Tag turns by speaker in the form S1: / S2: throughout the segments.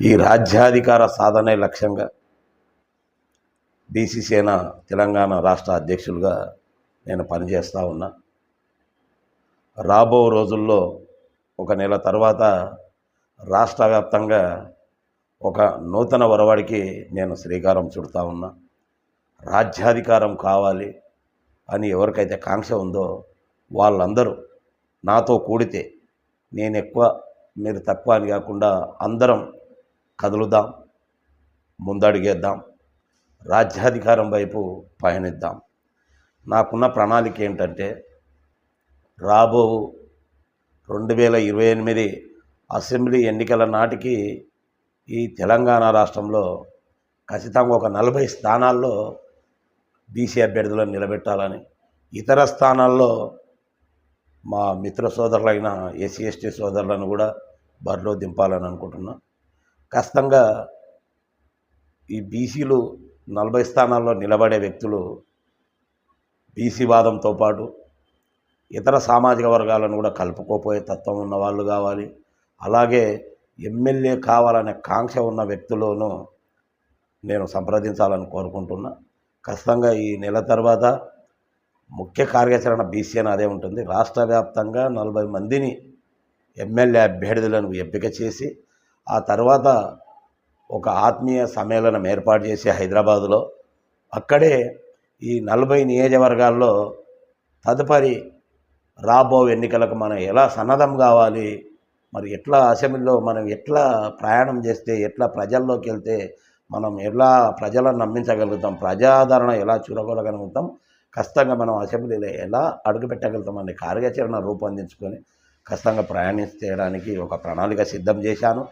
S1: ఈ రాజ్యాధికార సాధనే లక్ష్యంగా బీసీ సేన తెలంగాణ రాష్ట్ర అధ్యక్షులుగా నేను పనిచేస్తూ ఉన్నా. రాబో రోజుల్లో ఒక నెల తర్వాత రాష్ట్ర వ్యాప్తంగా ఒక నూతన ఒరవడికి నేను శ్రీకారం చుడతా ఉన్నా. రాజ్యాధికారం కావాలి అని ఎవరికైతే కాంక్ష ఉందో వాళ్ళందరూ నాతో కూడితే నేను ఎక్కువ మీరు తక్కువ అని కాకుండా అందరం కదులుదాం ముందడుగేద్దాం రాజ్యాధికారం వైపు పయనిద్దాం. నాకున్న ప్రణాళిక ఏంటంటే రాబో రెండు వేల ఇరవై ఎనిమిది అసెంబ్లీ ఎన్నికల నాటికి ఈ తెలంగాణ రాష్ట్రంలో ఖచ్చితంగా ఒక నలభై స్థానాల్లో బీసీ అభ్యర్థులను నిలబెట్టాలని ఇతర స్థానాల్లో మా మిత్ర సోదరులైన ఎస్సీ ఎస్టీ సోదరులను కూడా బరిలో దింపాలని అనుకుంటున్నా. ఖచ్చితంగా ఈ బీసీలు నలభై స్థానాల్లో నిలబడే వ్యక్తులు బీసీ వాదంతో పాటు ఇతర సామాజిక వర్గాలను కూడా కలుపుకోపోయే తత్వం ఉన్న వాళ్ళు కావాలి. అలాగే ఎమ్మెల్యే కావాలనే కాంక్ష ఉన్న వ్యక్తులను నేను సంప్రదించాలని కోరుకుంటున్నా. ఖచ్చితంగా ఈ నెల తర్వాత ముఖ్య కార్యాచరణ బీసీ అని అదే ఉంటుంది. రాష్ట్ర వ్యాప్తంగా నలభై మందిని ఎమ్మెల్యే అభ్యర్థులను ఎంపిక చేసి ఆ తర్వాత ఒక ఆత్మీయ సమ్మేళనం ఏర్పాటు చేసి హైదరాబాదులో అక్కడే ఈ నలభై నియోజకవర్గాల్లో తదుపరి రాబో ఎన్నికలకు మనం ఎలా సన్నద్ధం కావాలి మరి ఎట్లా అసెంబ్లీలో మనం ఎట్లా ప్రయాణం చేస్తే ఎట్లా ప్రజల్లోకి వెళ్తే మనం ఎలా ప్రజలను నమ్మించగలుగుతాం ప్రజాదరణ ఎలా చూడగలగలుగుతాం ఖచ్చితంగా మనం అసెంబ్లీలో ఎలా అడుగుపెట్టగలుగుతాం అనే కార్యాచరణ రూపొందించుకొని ఖచ్చితంగా ప్రయాణించడానికి ఒక ప్రణాళిక సిద్ధం చేశాను.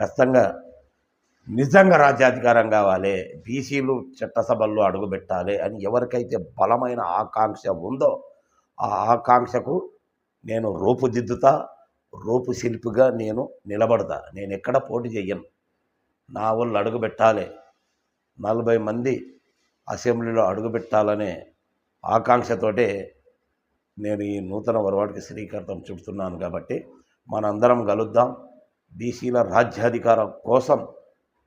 S1: ఖచ్చితంగా నిజంగా రాజ్యాధికారం కావాలి. బీసీలు చట్టసభల్లో అడుగుపెట్టాలి అని ఎవరికైతే బలమైన ఆకాంక్ష ఉందో ఆ ఆకాంక్షకు నేను రూపుదిద్దుతా రూపు శిల్పిగా నేను నిలబడతా. నేను ఎక్కడ పోటీ చెయ్యను. నా వాళ్ళు అడుగుపెట్టాలి. నలభై మంది అసెంబ్లీలో అడుగుపెట్టాలనే ఆకాంక్షతోటే నేను ఈ నూతన ఒరవాడికి శ్రీకారం చుడుతున్నాను కాబట్టి మనందరం కలుద్దాం. బీసీల రాజ్యాధికారం కోసం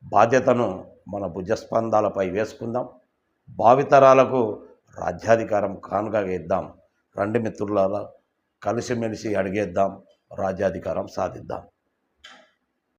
S1: బాధ్యతను మన భుజస్పందాలపై వేసుకుందాం. భావితరాలకు రాజ్యాధికారం కానుగా ఇద్దాం రెండు మిత్రుల కలిసిమెలిసి అడిగేద్దాం. రాజ్యాధికారం సాధిద్దాం.